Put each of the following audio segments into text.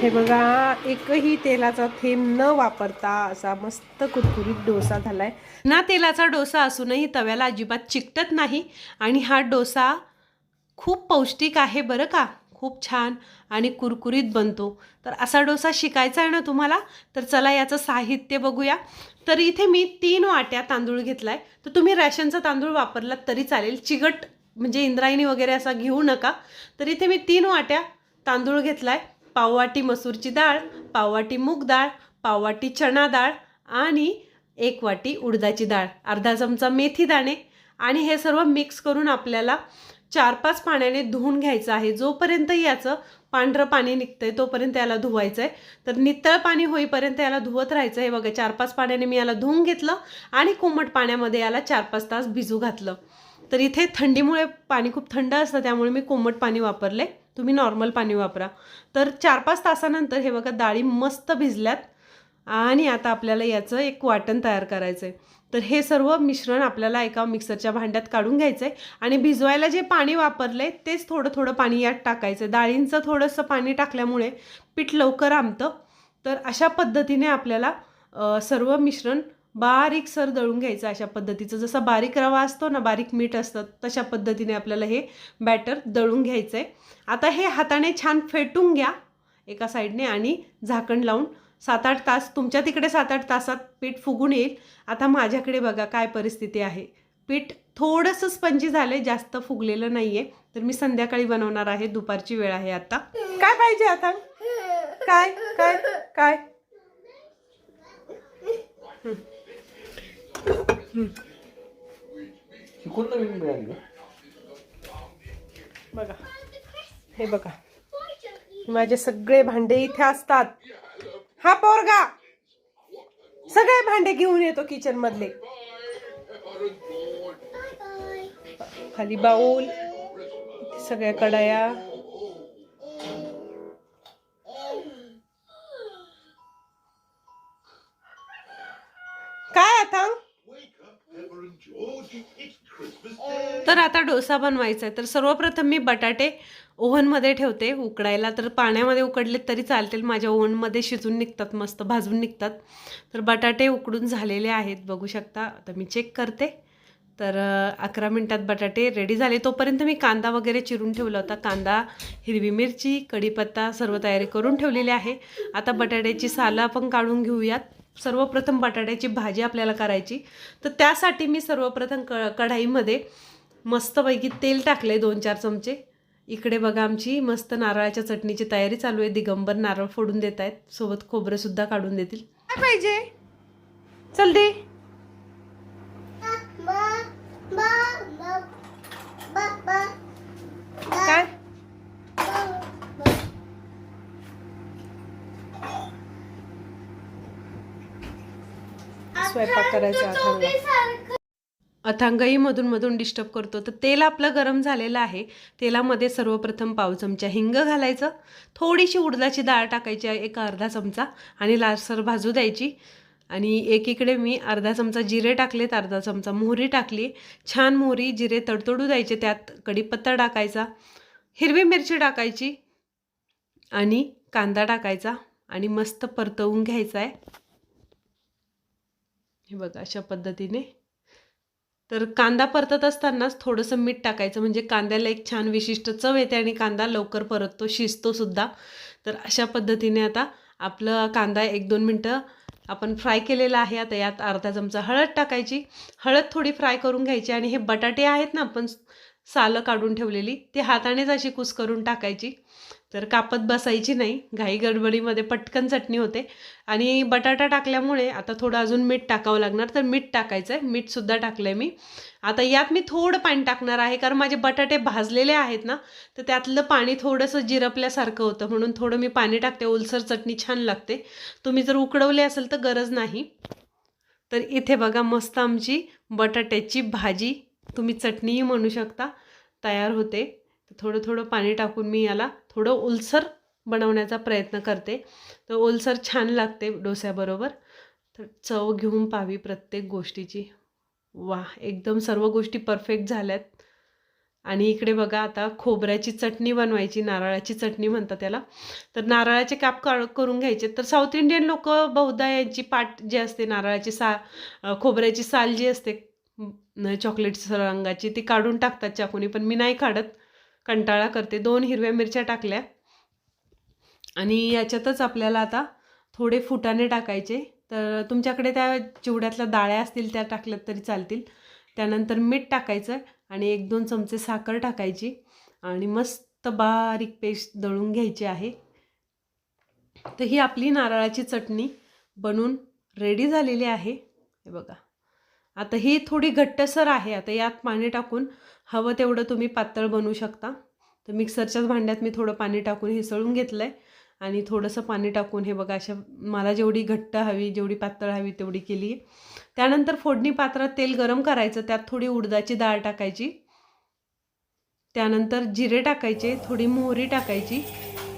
हे बघा एकही तेलाचा थेंब न वापरता असा मस्त कुरकुरीत डोसा झालाय. ना तेलाचा डोसा असूनही तव्याला अजिबात चिकटत नाही आणि हा डोसा खूप पौष्टिक आहे बरं का? खूप छान आणि कुरकुरीत बनतो. तर असा डोसा शिकायचा आहे ना तुम्हाला? तर चला याचं साहित्य बघूया. तर इथे मी तीन वाट्या तांदूळ घेतला आहे तर तुम्ही रॅशनचा तांदूळ वापरलात तरी चालेल. चिगट म्हणजे इंद्रायणी वगैरे असा घेऊ नका. तर इथे मी तीन वाट्या तांदूळ घेतला आहे पाववाटी मसूरची डाळ पाववाटी मूग डाळ पाववाटी चणा डाळ आणि एक वाटी उडदाची डाळ अर्धा चमचा मेथी दाणे. आणि हे सर्व मिक्स करून आपल्याला चार पाच पाण्याने धुवून घ्यायचं आहे. जोपर्यंत याचं पांढरं पाणी निघतं आहे तोपर्यंत याला धुवायचं आहे तर नितळ पाणी होईपर्यंत याला धुवत राहायचं हे बघा चार पाच पाण्याने मी याला धुवून घेतलं आणि कोमट पाण्यामध्ये याला चार पाच तास भिजू घातलं. तर इथे थंडीमुळे पाणी खूप थंड असतं त्यामुळे मी कोमट पाणी वापरले. तुम्ही नॉर्मल पाणी वापरा. तर चार पाच तासानंतर हे बघा डाळी मस्त भिजल्यात आणि आता आपल्याला याचं एक वाटण तयार करायचं आहे तर हे सर्व मिश्रण आपल्याला एका मिक्सरच्या भांड्यात काढून घ्यायचं आहे आणि भिजवायला जे पाणी वापरलं आहे तेच थोडं थोडं पाणी यात टाकायचं आहे डाळींचं थोडंसं पाणी टाकल्यामुळे पीठ लवकर आंबतं तर अशा पद्धतीने आपल्याला सर्व मिश्रण बारीक सर दळून घ्यायचं अशा पद्धतीचं. जसा बारीक रवा असतो ना बारीक मीठ असतं तशा पद्धतीने आपल्याला हे बॅटर दळून घ्यायचं आहे आता हे हाताने छान फेटून घ्या एका साईडने आणि झाकण लावून. सात आठ तास तुमच्या तिकडे सात आठ तासात पीठ फुगून येईल. आता माझ्याकडे बघा काय परिस्थिती आहे. पीठ थोडंसं स्पंजी झालं जास्त फुगलेलं नाही आहे तर मी संध्याकाळी बनवणार आहे दुपारची वेळ आहे आता. काय पाहिजे आता? काय काय काय? ही का? बघा. हे बघा. माझे सगळे भांडे इथे असतात. हा पोरगा. सगळे भांडे घेऊन येतो किचन मधले. खाली बाऊल, इथे सगळ्या कडाया काय आता? तर आता डोसा बनवायचा आहे तर सर्वप्रथम मी बटाटे ओव्हनमध्ये ठेवते. उकडायला तर पाण्यामध्ये उकडले तरी चालतील. माझ्या ओव्हनमध्ये शिजून निघतात मस्त भाजून निघतात. तर बटाटे उकडून झालेले आहेत. बघू शकता. आता मी चेक करते. तर अकरा मिनटात बटाटे रेडी झाले. तोपर्यंत मी कांदा वगैरे चिरून ठेवला होता. कांदा हिरवी मिरची कढीपत्ता सर्व तयारी करून ठेवलेली आहे. आता बटाट्याची सालं आपण काढून घेऊयात. सर्वप्रथम बटाट्याची भाजी आपल्याला करायची. तर त्यासाठी मी सर्वप्रथम क कढाईमध्ये मस्तपैकी तेल टाकले दोन चार चमचे. इकडे बघा आमची मस्त नारळाच्या चटणीची तयारी चालू आहे. दिगंबर नारळ फोडून देत आहेत. सोबत खोबरंसुद्धा काढून देतील. काय पाहिजे? चल दे. काय? स्वयंपाक करायचा अथांग अथांगही मधून मधून डिस्टर्ब करतो. तर तेल आपलं गरम झालेलं आहे. तेलामध्ये सर्वप्रथम पाव चमचा हिंग घालायचं. थोडीशी उडदाची डाळ टाकायची आहे एक अर्धा चमचा आणि लालसर भाजू द्यायची. आणि एकीकडे मी अर्धा चमचा जिरे टाकलेत अर्धा चमचा मोहरी टाकली. छान मोहरी जिरे तडतडू द्यायचे त्यात कढीपत्ता टाकायचा. हिरवी मिरची टाकायची. आणि कांदा टाकायचा. आणि मस्त परतवून घ्यायचा आहे. हे बघा अशा पद्धतीने. तर कांदा परतत असतानाच थोडंसं मीठ टाकायचं म्हणजे कांद्याला एक छान विशिष्ट चव येते आणि कांदा लवकर परततो शिजतोसुद्धा तर अशा पद्धतीने आता आपलं कांदा एक दोन मिनटं आपण फ्राय केलेला आहे. आता यात अर्धा चमचा हळद टाकायची. हळद थोडी फ्राय करून घ्यायची आणि हे बटाटे आहेत ना आपण सालं काढून ठेवलेली ते हातानेच अशी कुस करून टाकायची. तर कापत बसायची नाही. घाई गडबडीमध्ये पटकन चटणी होते. आणि बटाटा टाकल्यामुळे आता थोडं अजून मीठ टाकावं लागणार. तर मीठ टाकायचं आहे. मीठसुद्धा टाकलं आहे मी. आता यात मी थोडं पाणी टाकणार आहे. कारण माझे बटाटे भाजलेले आहेत ना तर त्यातलं पाणी थोडंसं जिरपल्यासारखं होतं. म्हणून थोडं मी पाणी टाकते. ओलसर चटणी छान लागते. तुम्ही जर उकडवले असेल तर गरज नाही. तर इथे बघा मस्त आमची बटाट्याची भाजी. तुम्ही चटणीही म्हणू शकता. तयार होते. तर थोडं थोडं पाणी टाकून मी याला थोडं ओलसर बनवण्याचा प्रयत्न करते. तर ओलसर छान लागते डोस्याबरोबर. तर चव घेऊन पाहावी प्रत्येक गोष्टीची. वा एकदम सर्व गोष्टी परफेक्ट झाल्यात. आणि इकडे बघा आता खोबऱ्याची चटणी बनवायची नारळाची चटणी म्हणतात त्याला तर नारळाचे काप का करून घ्यायचे. तर साऊथ इंडियन लोक बहुधा यांची पाट जी असते नारळाची सा खोबऱ्याची साल जी असते चॉकलेट रंगाची ती काढून टाकतात चाकूनी. पण मी नाही काढत. कंटाळा करते. दोन हिरव्या मिरच्या टाकल्या. आणि याच्यातच आपल्याला आता थोडे फुटाणे टाकायचे. तर तुमच्याकडे त्या चिवड्यातल्या डाळ्या असतील त्या टाकल्यात तरी चालतील. त्यानंतर मीठ टाकायचं आणि एक दोन चमचे साखर टाकायची. आणि मस्त बारीक पेस्ट दळून घ्यायची आहे. तर ही आपली नारळाची चटणी बनून रेडी झालेली आहे. हे बघा. आता ही थोडी घट्टसर आहे. आता यात पाणी टाकून हवं तेवढं तुम्ही पातळ बनवू शकता. तर मिक्सरच्याच भांड्यात मी थोडं पाणी टाकून हिसळून घेतलं आहे आणि थोडंसं पाणी टाकून हे बघा अशा मला जेवढी घट्ट हवी जेवढी पातळ हवी तेवढी केली त्यानंतर फोडणी पात्रात तेल गरम करायचं. त्यात थोडी उडदाची डाळ टाकायची. त्यानंतर जिरे टाकायचे थोडी मोहरी टाकायची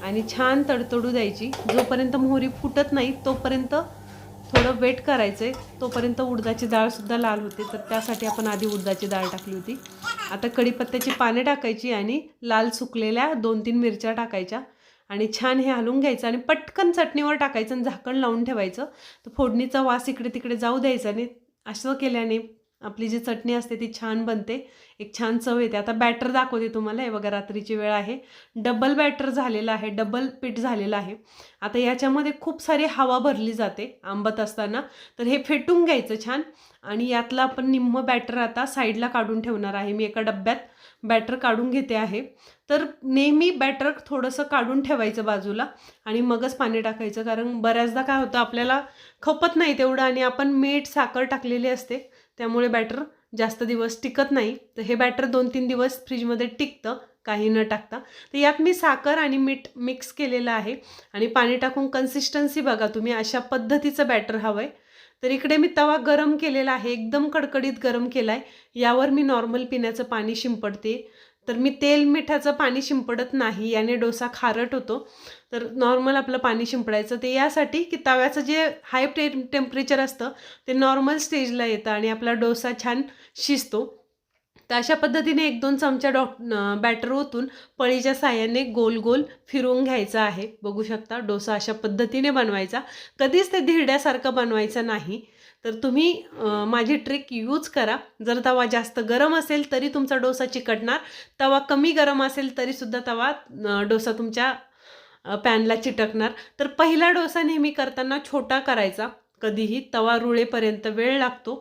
आणि छान तडतडू द्यायची. जोपर्यंत मोहरी फुटत नाही तोपर्यंत थोडं वेट करायचं आहे तोपर्यंत उडदाची डाळसुद्धा लाल होते. तर त्यासाठी आपण आधी उडदाची डाळ टाकली होती. आता कढीपत्त्याची पाने टाकायची आणि लाल सुकलेल्या दोन तीन मिरच्या टाकायच्या. आणि छान हे हलवून घ्यायचं आणि पटकन चटणीवर टाकायचं आणि झाकण लावून ठेवायचं. तर फोडणीचा वास इकडे तिकडे जाऊ द्यायचा आणि असं केल्याने आपली जी चटणी असते ती छान बनते. एक छान चव येते. आता बॅटर दाखवते तुम्हाला. हे बघा रात्रीची वेळ आहे. डबल बॅटर झालेलं आहे. डबल पीठ झालेलं आहे. आता याच्यामध्ये खूप सारी हवा भरली जाते आंबत असताना. तर हे फेटून घ्यायचं छान. आणि यातलं आपण निम्म बॅटर आता साईडला काढून ठेवणार आहे. मी एका डब्यात बॅटर काढून घेते आहे. तर नेहमी बॅटर थोडंसं काढून ठेवायचं बाजूला. आणि मगच पाणी टाकायचं. कारण बऱ्याचदा काय होतं आपल्याला खपत नाही तेवढं. आणि आपण मीठ साखर टाकलेली असते. त्यामुळे बॅटर जास्त दिवस टिकत नाही. तर हे बॅटर दोन तीन दिवस फ्रीजमध्ये टिकतं काही न टाकता. तर यात मी साखर आणि मीठ मिक्स केलेलं आहे. आणि पाणी टाकून कन्सिस्टन्सी बघा तुम्ही अशा पद्धतीचं बॅटर हवं आहे तर इकडे मी तवा गरम केलेला आहे एकदम कडकडीत गरम केला आहे यावर मी नॉर्मल पिण्याचं पाणी शिंपडते. तर मी तेल मिठाचं पाणी शिंपडत नाही याने डोसा खारट होतो. तर नॉर्मल आपलं पाणी शिंपडायचं ते यासाठी की तव्याचं जे हाय टे टेम्परेचर असतं ते नॉर्मल स्टेजला येतं आणि आपला डोसा छान शिजतो. तर अशा पद्धतीने एक दोन चमचा डॉ बॅटर ओतून पळीच्या साह्याने गोल गोल फिरवून घ्यायचा आहे. बघू शकता डोसा अशा पद्धतीने बनवायचा. कधीच ते धिरड्यासारखं बनवायचं नाही. तर तुम्ही माझी ट्रिक यूज करा. जर तवा जास्त गरम असेल तरी तुमचा डोसा चिकटणार. तवा कमी गरम असेल तरीसुद्धा तवा डोसा तुमच्या पॅनला चिटकणार. तर पहिला डोसा नेहमी करताना छोटा करायचा. कधीही तवा रुळेपर्यंत वेळ लागतो.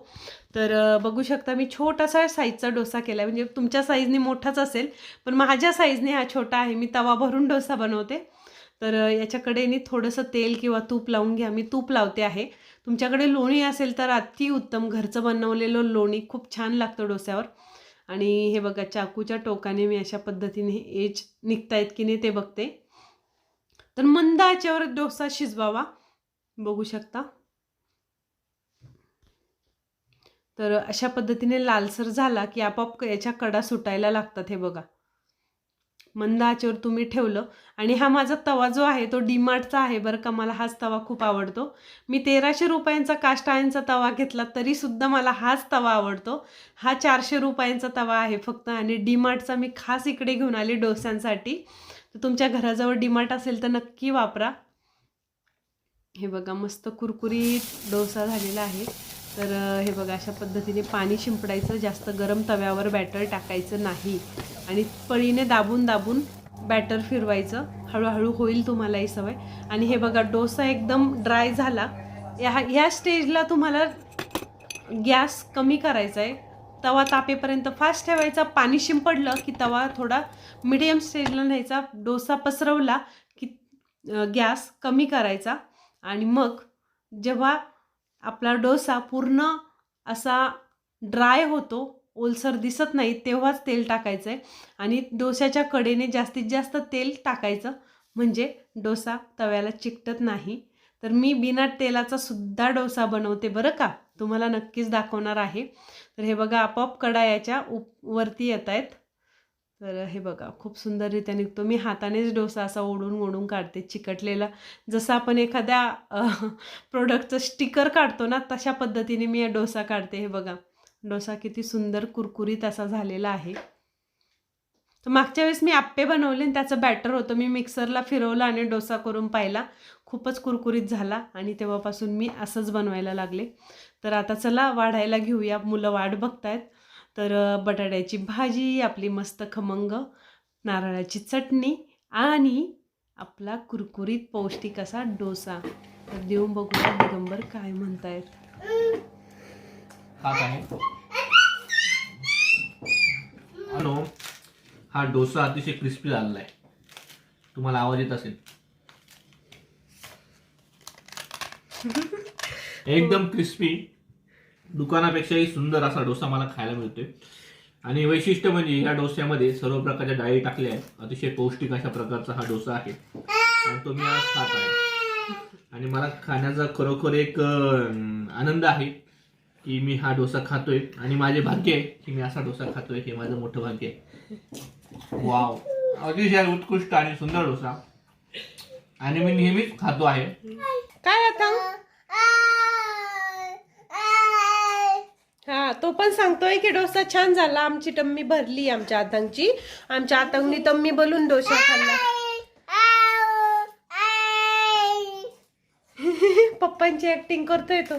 तर बघू शकता मी छोटासा साईजचा डोसा केला आहे म्हणजे तुमच्या साईजने मोठाच असेल पण माझ्या साईजने हा छोटा आहे. मी तवा भरून डोसा बनवते. तर याच्याकडे मी थोडंसं तेल किंवा तूप लावून घ्या. मी तूप लावते आहे. तुमच्याकडे लोणी असेल तर अतिउत्तम घरचं बनवलेलं लोणी खूप छान लागतं डोस्यावर. आणि हे बघा चाकूच्या टोकाने मी अशा पद्धतीने एज निघतायत की नाही ते बघते. तर मंद आचेवर डोसा शिजवावा. बघू शकता. तर अशा पद्धतीने लालसर झाला की आपोआप याच्या कडा सुटायला लागतात हे बघा. मंद आचेवर तुम्ही ठेवलं. आणि हा माझा तवा जो आहे तो डीमार्टचा आहे बरं का मला हाच तवा खूप आवडतो. मी तेराशे रुपयांचा कास्ट आयनचा तवा घेतला तरीसुद्धा मला हाच तवा आवडतो. हा चारशे रुपयांचा तवा आहे फक्त आणि डीमार्टचा मी खास इकडे घेऊन आले डोस्यांसाठी. तर तुमच्या घराजवळ डीमार्ट असेल तर नक्की वापरा. हे बघा मस्त कुरकुरीत डोसा झालेला आहे. तर हे बघा अशा पद्धतीने पाणी शिंपडायचं जास्त गरम तव्यावर बॅटर टाकायचं नाही. आणि पळीने दाबून दाबून बॅटर फिरवायचं. हळूहळू होईल तुम्हाला ही सवय. आणि हे बघा डोसा एकदम ड्राय झाला. या ह्या स्टेजला तुम्हाला गॅस कमी करायचा आहे. तवा तापेपर्यंत फास्ट ठेवायचा. पाणी शिंपडलं की तवा थोडा मिडियम स्टेजला न्यायचा. डोसा पसरवला की गॅस कमी करायचा. आणि मग जेव्हा आपला डोसा पूर्ण असा ड्राय होतो ओलसर दिसत नाही तेव्हाच तेल टाकायचं आहे आणि डोस्याच्या कडेने जास्तीत जास्त तेल टाकायचं. म्हणजे डोसा तव्याला चिकटत नाही. तर मी बिना तेलाचा सुद्धा डोसा बनवते बरं का? तुम्हाला नक्कीच दाखवणार आहे. तर हे बघा आपोआप कडा याच्या उप वरती येत आहेत. तर हे बघा खूप सुंदररित्या निघतो. मी हातानेच डोसा असा ओढून ओढून काढते चिकटलेला. जसं आपण एखाद्या प्रोडक्टचं स्टिकर काढतो ना तशा पद्धतीने मी डोसा काढते हे बघा. डोसा किती सुंदर कुरकुरीत असा झालेला आहे. तर मागच्या वेळेस मी आप्पे बनवले आणि त्याचं बॅटर होतं. मी मिक्सरला फिरवलं आणि डोसा करून पाहिला. खूपच कुरकुरीत झाला आणि तेव्हापासून मी असंच बनवायला लागले. तर आता चला वाढायला घेऊया. मुलं वाट बघतायत. तर बटाट्याची भाजी आपली मस्त खमंग नारळाची चटणी आणि आपला कुरकुरीत पौष्टिक असा डोसा. तर देऊन बघूया दिगंबर काय म्हणतायत. खात आहे हॅलो हा डोसा अतिशय क्रिस्पी झालेला आहे. तुम्हाला आवाज येत असेल. एकदम क्रिस्पी दुकानापेक्षाही सुंदर असा डोसा मला खायला मिळतोय. आणि वैशिष्ट्य म्हणजे या डोस्यामध्ये सर्व प्रकारच्या डाळी टाकल्या आहेत. अतिशय पौष्टिक अशा प्रकारचा हा डोसा आहे. आणि तो मी आज खात आहे. आणि मला खाण्याचा खरोखर एक आनंद आहे. की मी हा डोसा खातोय आणि माझे भाग्य आहे की मी असा डोसा खातोय हे माझं मोठं भाग्य आहे. वाव अतिशय उत्कृष्ट आणि सुंदर डोसा. आणि मी नेहमीच खातो आहे. काय आता? हा तो पण सांगतोय की डोसा छान झाला. आमची टम्मी भरली आमच्या आतंगची आमच्या आतंगनी तम्मी बोलून डोसा खाल्ला. पप्पांची ऍक्टिंग करतोय तो.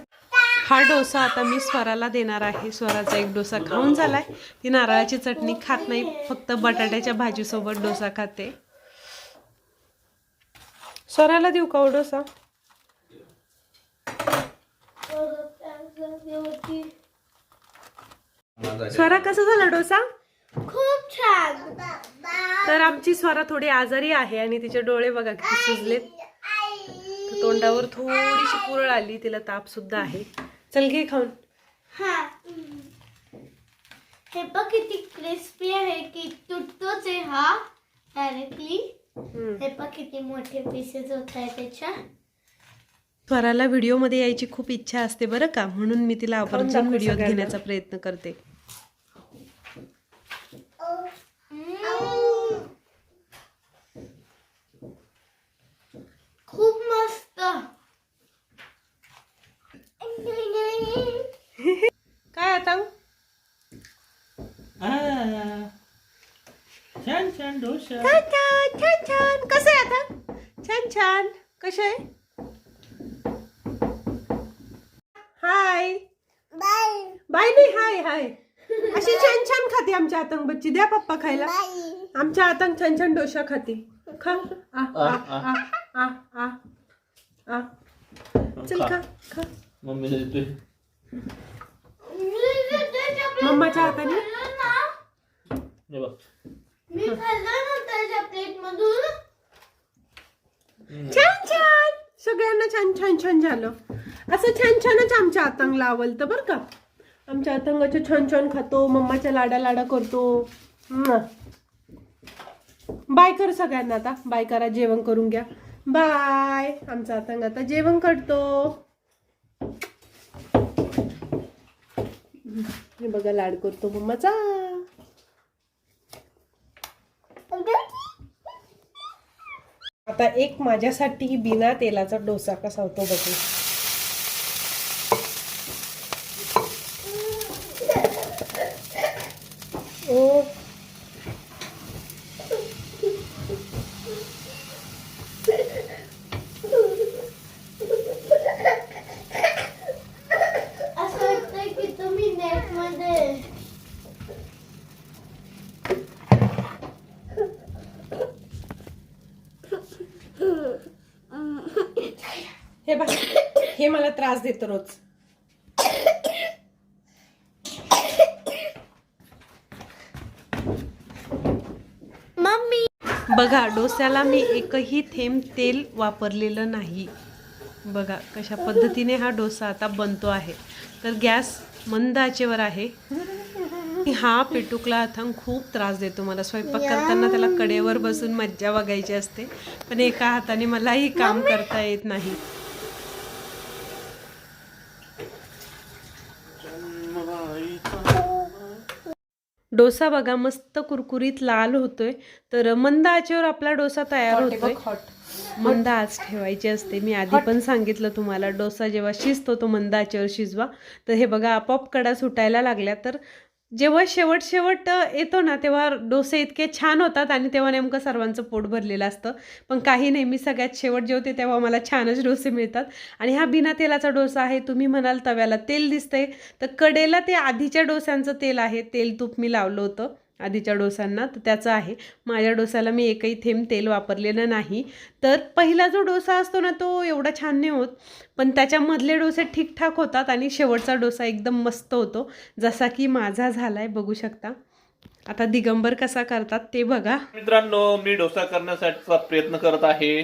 हा डोसा आता मी स्वराला देणार आहे. स्वराचा एक डोसा खाऊन झालाय. ती नारळाची चटणी खात नाही. फक्त बटाट्याच्या भाजीसोबत डोसा खाते. स्वराला देऊ का हो डोसा? स्वरा कसा झाला डोसा? खूप छान. तर आमची स्वरा थोडी आजारी आहे आणि तिचे डोळे बघा किती सुजलेत. तोंडावर थोडीशी पुरळ आली. तिला ताप सुद्धा आहे. चल घे खाऊन. हा. हे बघ किती क्रिस्पी आहे की तुटतोच आहे हा. डायरेक्टली. हे बघ किती मोठे पीसेस होत आहे त्याच्या. स्वराला व्हिडिओमध्ये यायची खूप इच्छा असते बरं का? म्हणून मी तिला आवर्जून व्हिडिओ घेण्याचा प्रयत्न करते. खूप मस्त काय आता छान छान डोसा छान छान छान छान कसं आहे आता छान छान कसं आहे हाय बाय नाही हाय हाय अशी छान छान खाते आमच्या आतंग बच्ची द्या पप्पा खायला आमच्या आतंग छान छान डोसा खाते खा आ आ आ आ आ आ चल खा खा मम्मीला देतोय मम्माच्या हाताने हे बघ मी खाल्लं ना त्याच्या प्लेट मधून छान छान सगळ्यांना छान छान झालं. असं छान छानच आमच्या आतंगला आवडतं बरं का. आमच्या आतंगाचं छान छान खातो मम्माच्या लाडा लाडा करतो बाय कर सगळ्यांना आता. बाय करा जेवण करून घ्या. बाय. आमचा आतंग आता जेवण करतो. हे बघा लाड करतो मम्माचा. आता एक माझ्यासाठी बिना तेलाचा डोसा कसा होतो बघू. हे बघ हे मला त्रास देतो रोज. मम्मी. बघा डोस्याला मी एकही थेंब तेल वापरलेलं नाही. बघा कशा पद्धतीने हा डोसा आता बनतो आहे. तर गॅस मंद आचेवर आहे. हा पेटुकला अथांग खूप त्रास देतो. मला स्वयंपाक करताना त्याला कडेवर बसून मज्जा बघायची असते. पण एका हाताने मलाही काम करता येत नाही. डोसा बघा मस्त कुरकुरीत लाल होतोय. तर मंद आचेवर आपला डोसा तयार होतोय. मंद आच ठेवायची असते. मी आधी पण सांगितलं तुम्हाला डोसा जेव्हा शिजतो तो मंद आचेवर शिजवा. तर हे बघा आपोआप कडा सुटायला लागल्या. तर जेव्हा शेवट शेवट येतो ना तेव्हा डोसे इतके छान होतात आणि तेव्हा नेमकं सर्वांचं पोट भरलेलं असतं. पण काही नाही मी सगळ्यात शेवट जेवते तेव्हा मला छानच डोसे मिळतात. आणि हा बिना तेलाचा डोसा आहे तुम्ही म्हणाल तव्याला तेल दिसतंय. तर कडेला ते आधीच्या डोस्यांचं तेल आहे तेल तूप मी लावलं होतं. आधीच्या डोसांना तर त्याचं आहे. माझ्या डोसाला मी एकही थेंब तेल वापरलेलं नाही. तर पहिला जो डोसा असतो ना तो एवढा छान नाही होत. पण त्याच्यामधले डोसे ठीकठाक होतात आणि शेवटचा डोसा एकदम मस्त होतो. जसा की माझा झाला आहे बघू शकता. आता दिगंबर कसा करतात ते बघा. मित्रांनो मी डोसा करण्यासाठीचा प्रयत्न करत आहे.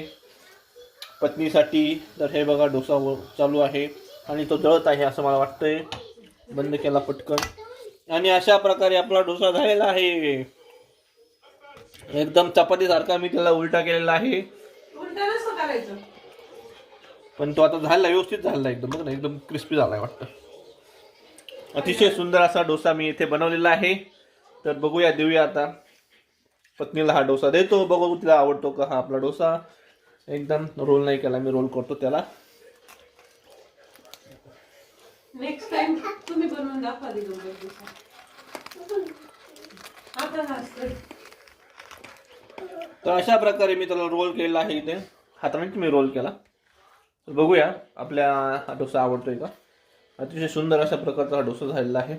पत्नीसाठी तर हे बघा डोसा चालू आहे. आणि तो जळत आहे असं मला वाटतंय. बंद केला पटकन. आणि अशा प्रकारे आपला डोसा झालेला आहे. एकदम चपातीसारखा मी त्याला उलटा केलेला आहे. पण तो आता झाला व्यवस्थित झाला एकदम. बघ ना एकदम क्रिस्पी झालाय वाटतं. अतिशय सुंदर असा डोसा मी इथे बनवलेला आहे. तर बघूया देऊया आता. पत्नीला हा डोसा देतो. बघू तिला आवडतो का हा आपला डोसा. एकदम रोल नाही केला मी रोल करतो त्याला. नेक्स्ट टाइम तुम्ही बनवून दाखवा असतोय. तर अशा प्रकारे मी त्याला रोल केलेला आहे इथे. हाताने मी रोल केला. तर बघूया आपल्या हा डोसा आवडतोय का? अतिशय सुंदर अशा प्रकारचा हा डोसा झालेला आहे.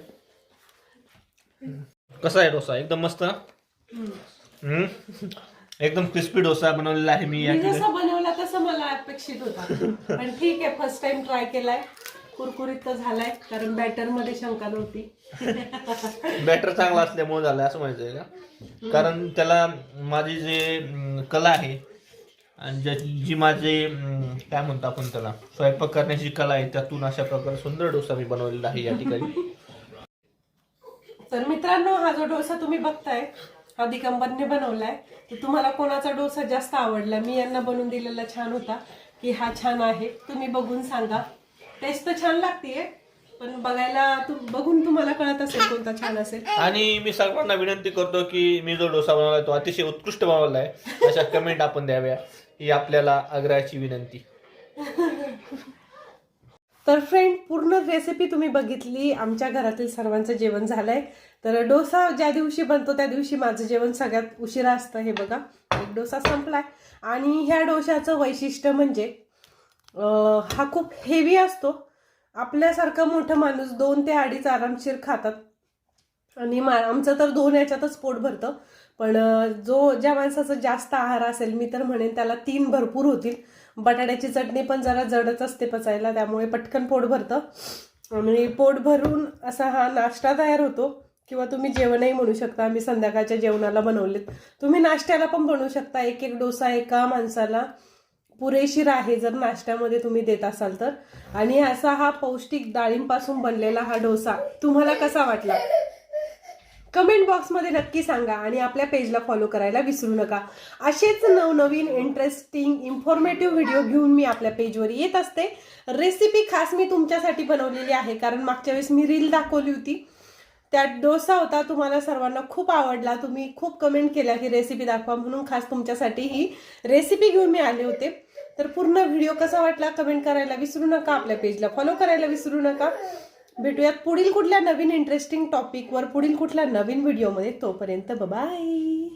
कसा आहे डोसा? एकदम मस्त. एकदम क्रिस्पी डोसा बनवलेला आहे मी जसा बनवला तसं मला अपेक्षित होता. पण ठीक आहे फर्स्ट टाइम ट्राय केलाय. कुरकुरीत तर झालाय कारण बॅटरमध्ये शंका नव्हती. बॅटर चांगला असल्यामुळे झालं असं म्हणायचं आहे का कारण त्याला माझी जे अं, कला आहे आणि ज्या- जी माझी अं, काय म्हणतो आपण त्याला स्वयंपाक करण्याची कला आहे त्यातून अशा प्रकारे सुंदर डोसा मी बनवलेला आहे या ठिकाणी. तर मित्रांनो हा जो डोसा तुम्ही बघताय हा दिगंबरने बनवलाय. तर तुम्हाला कोणाचा डोसा जास्त आवडला? मी यांना बनवून दिलेला छान होता की हा छान आहे. तुम्ही बघून सांगा. टेस्ट तर छान लागतीये पण बघायला बघून तुम्हाला कळत असेल कोणता छान असेल. आणि मी सर्वांना विनंती करतो की मी जो डोसा बनवला तो अतिशय उत्कृष्ट बनवला आहे अशा कमेंट आपण द्याव्या. ही आपल्याला आग्रहाची विनंती. तर फ्रेंड पूर्ण रेसिपी तुम्ही बघितली. आमच्या घरातील सर्वांचं जेवण झालंय. तर डोसा ज्या दिवशी बनतो त्या दिवशी माझं जेवण सगळ्यात उशिरा असतं हे बघा. एक डोसा संपलाय. आणि ह्या डोशाचं वैशिष्ट्य म्हणजे हा खूप हेवी असतो. आपल्यासारखा मोठा माणूस दोन ते अडीच आरामशीर खातात. आणि मा आमचं तर दोन याच्यातच पोट भरतं. पण जो ज्या माणसाचा जास्त आहार असेल मी तर म्हणेन त्याला तीन भरपूर होतील. बटाट्याची चटणी पण जरा जडच असते पचायला त्यामुळे पटकन पोट भरतं. आणि पोट भरून असा हा नाश्ता तयार होतो. किंवा तुम्ही जेवणही म्हणू शकता. आम्ही संध्याकाळच्या जेवणाला बनवलेत. तुम्ही नाश्त्याला पण बनवू शकता. एक एक डोसा एका माणसाला. पुरेशीर आहे जर नाश्त्यामध्ये तुम्ही देत असाल तर. आणि असा हा पौष्टिक डाळींपासून बनलेला हा डोसा तुम्हाला कसा वाटला? कमेंट बॉक्समध्ये नक्की सांगा आणि आपल्या पेजला फॉलो करायला विसरू नका. असेच नवनवीन इंटरेस्टिंग इन्फॉर्मेटिव्ह व्हिडिओ घेऊन मी आपल्या पेजवर येत असते. रेसिपी खास मी तुमच्यासाठी बनवलेली आहे कारण मागच्या वेळेस मी रील दाखवली होती. त्यात डोसा होता तुम्हाला सर्वांना खूप आवडला. तुम्ही खूप कमेंट केल्या की रेसिपी दाखवा म्हणून खास तुमच्यासाठी ही रेसिपी घेऊन मी आले होते. तर पूर्ण व्हिडिओ कसा वाटला कमेंट करायला विसरू नका आपल्या पेजला फॉलो करायला विसरू नका. भेटूयात पुढील कुठल्या नवीन इंटरेस्टिंग टॉपिकवर पुढील कुठल्या नवीन व्हिडिओमध्ये तोपर्यंत बाय